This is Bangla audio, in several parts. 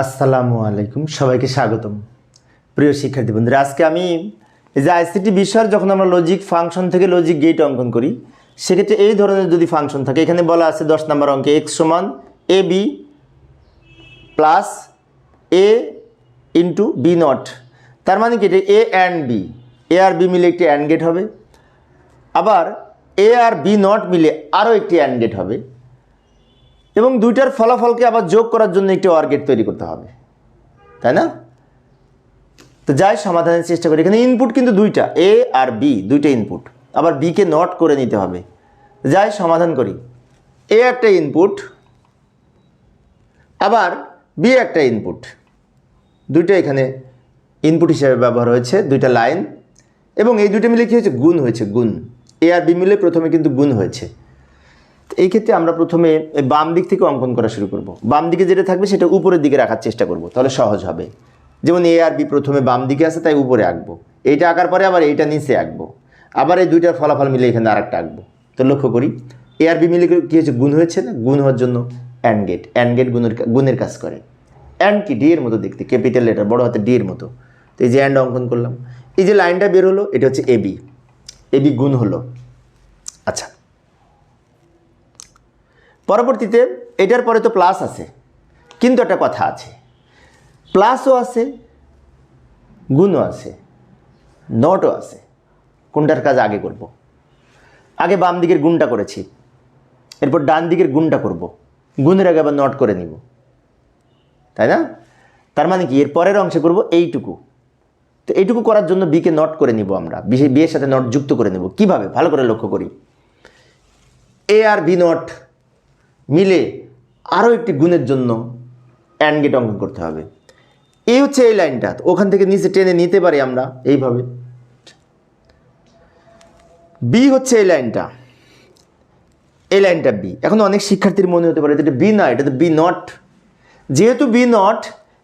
আসসালামু আলাইকুম, সবাইকে স্বাগতম। প্রিয় শিক্ষার্থী বন্ধুরা, আজকে আমি এই যে আইসিটি বিষয়ের যখন আমরা লজিক ফাংশন থেকে লজিক গেট অঙ্কন করি, সেক্ষেত্রে এই ধরনের যদি ফাংশন থাকে, এখানে বলা আছে দশ নম্বর অঙ্কে এক্স সমান A B plus A into B not তার মানে কি, এটা এ অ্যান্ড বি এ আর বি মিলে একটি অ্যান্ড গেট হবে। আবার এ আর বি নট মিলে আরও একটি অ্যান্ড গেট হবে। এবং দুইটার ফলাফলকে আবার যোগ করার জন্য একটি অর গেট তৈরি করতে হবে। তাই না? তো যাই, সমাধানের চেষ্টা করি। এখানে ইনপুট কিন্তু দুইটা এ আর বি দুইটা ইনপুট আবার বিকে নট করে নিতে হবে। যাই, সমাধান করি। এ একটা ইনপুট আবার বি একটা ইনপুট দুইটা এখানে ইনপুট হিসেবে ব্যবহার হয়েছে, দুইটা লাইন এবং এই দুইটা মিলে কী হয়েছে? গুণ হয়েছে, গুণ। এ আর বি মিলে প্রথমে কিন্তু গুণ হয়েছে। এই ক্ষেত্রে আমরা প্রথমে বাম দিক থেকে অঙ্কন করা শুরু করব। বাম দিকে যেটা থাকবে সেটা উপরের দিকে রাখার চেষ্টা করব, তাহলে সহজ হবে। যেমন এ আর বি প্রথমে বাম দিকে আছে, তাই উপরে আঁকবো। এইটা আঁকার পরে আবার এইটা নিচে আঁকবো। আবার এই দুইটার ফলাফল মিলে এখানে আরেকটা আঁকবো। তো লক্ষ্য করি, এ আর বি মিলে কী হয়েছে? গুণ হয়েছে না? গুণ হওয়ার জন্য অ্যান্ড গেট অ্যান্ড গেট গুণের গুণের কাজ করে। অ্যান্ড কি? ডি এর মতো দেখতে, ক্যাপিটাল লেটার বড় হাতে ডি এর মতো। তো এই যে অ্যান্ড অঙ্কন করলাম। এই যে লাইনটা বের হলো, এটা হচ্ছে এ বি। এ বি গুণ হলো আচ্ছা পরবর্তীতে এটার পরে তো প্লাস আছে। কিন্তু একটা কথা আছে। প্লাসও আছে, গুণও আছে নটও আছে। কোনটার কাজ আগে করব। আগে বাম দিকের গুণটা করেছি। এরপর ডান দিকের গুণটা করব। গুণের আগে আবার নট করে নিব। তাই না? তার মানে কি? এর পরের অংশে করব এইটুকু। তো এইটুকু করার জন্য বিকে নট করে নিব আমরা। বিয়ের সাথে নট যুক্ত করে নেব। কীভাবে? ভালো করে লক্ষ্য করি। এ আর বি নট মিলে আরও একটি গুণের জন্য অ্যান্ড গেট অঙ্কন করতে হবে। এই হচ্ছে এই লাইনটা। ওখান থেকে নিচে টেনে নিতে পারি আমরা এইভাবে। বি হচ্ছে এই লাইনটা। এই লাইনটা বি এখন অনেক শিক্ষার্থীর মনে হতে পারে এটা বি না, এটা তো বি নট যেহেতু বি নট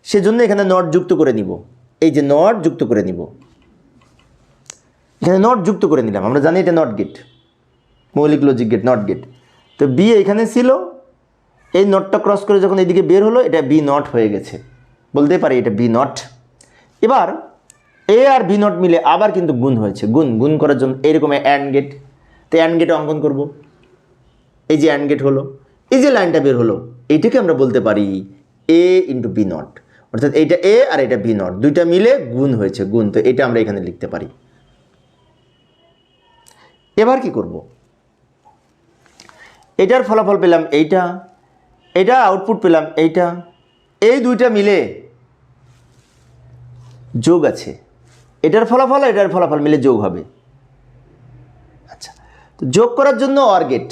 সেজন্য এখানে নট যুক্ত করে নিব। এই যে নট যুক্ত করে নিব। এখানে নট যুক্ত করে নিলাম। আমরা জানি এটা নট গেট মৌলিক লজিক গেট নট গেট তো বি এখানে ছিল এই নটটা ক্রস করে যখন এদিকে বের হলো, এটা বি নট হয়ে গেছে। বলতে পারি এটা বি নট এবার এ আর বি নট মিলে আবার কিন্তু গুণ হয়েছে। গুণ গুণ করার জন্য এরকম অ্যান্ড গেট তো অ্যান্ড গেট অঙ্কন করব। এই যে অ্যান্ড গেট হলো, এই যে লাইনটা বের হলো, এইটাকে আমরা বলতে পারি এ ইন্টু বি নট অর্থাৎ এইটা এ আর এটা বি নট দুইটা মিলে গুণ হয়েছে, গুণ। তো এটা আমরা এখানে লিখতে পারি। এবার কি করব? এটার ফলাফল পেলাম এইটা। এটা আউটপুট পেলাম, এইটা। এই দুইটা মিলে যোগ আছে। এটার ফলাফল এটার ফলাফল মিলে যোগ হবে। আচ্ছা তো যোগ করার জন্য অর্গেট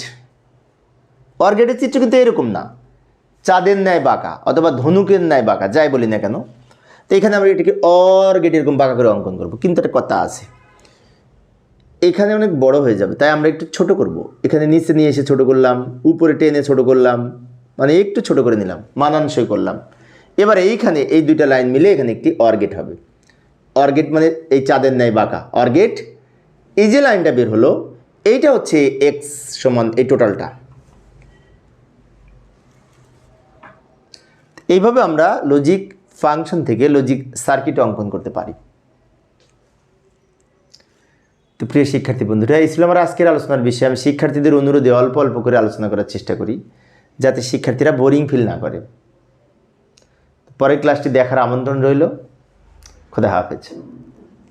অর্গেটের চিত্র কিন্তু এরকম না। চাঁদের ন্যায় বাঁকা অথবা ধনুকের ন্যায় বাঁকা, যাই বলি না কেন। তো এখানে আমরা এটাকে অর্গেট এরকম বাঁকা করে অঙ্কন করব, কিন্তু একটা কথা আছে। এখানে অনেক বড় হয়ে যাবে, তাই আমরা একটু ছোট করব। এখানে নিচে নিয়ে এসে ছোট করলাম, উপরে টেনে ছোট করলাম। মানে একটু ছোট করে নিলাম, মানানসই করলাম। এবার এইখানে এই দুইটা লাইন মিলে এখানে একটি অর্গেট হবে। অর্গেট মানে এই চাঁদের ন্যায় বাঁকা। অর্গেট এই যে লাইনটা বের হলো, এইটা হচ্ছে এক্স সমান এই টোটালটা এইভাবে আমরা লজিক ফাংশন থেকে লজিক সার্কিট অঙ্কন করতে পারি। তো প্রিয় শিক্ষার্থী বন্ধুরা, এই ছিল আমার আজকের আলোচনার বিষয়ে। আমি শিক্ষার্থীদের অনুরোধে অল্প অল্প করে আলোচনা করার চেষ্টা করি। যাতে শিক্ষার্থীরা বোরিং ফিল না করে। পরের ক্লাসটি দেখার আমন্ত্রণ রইল। খোদা হাফেজ।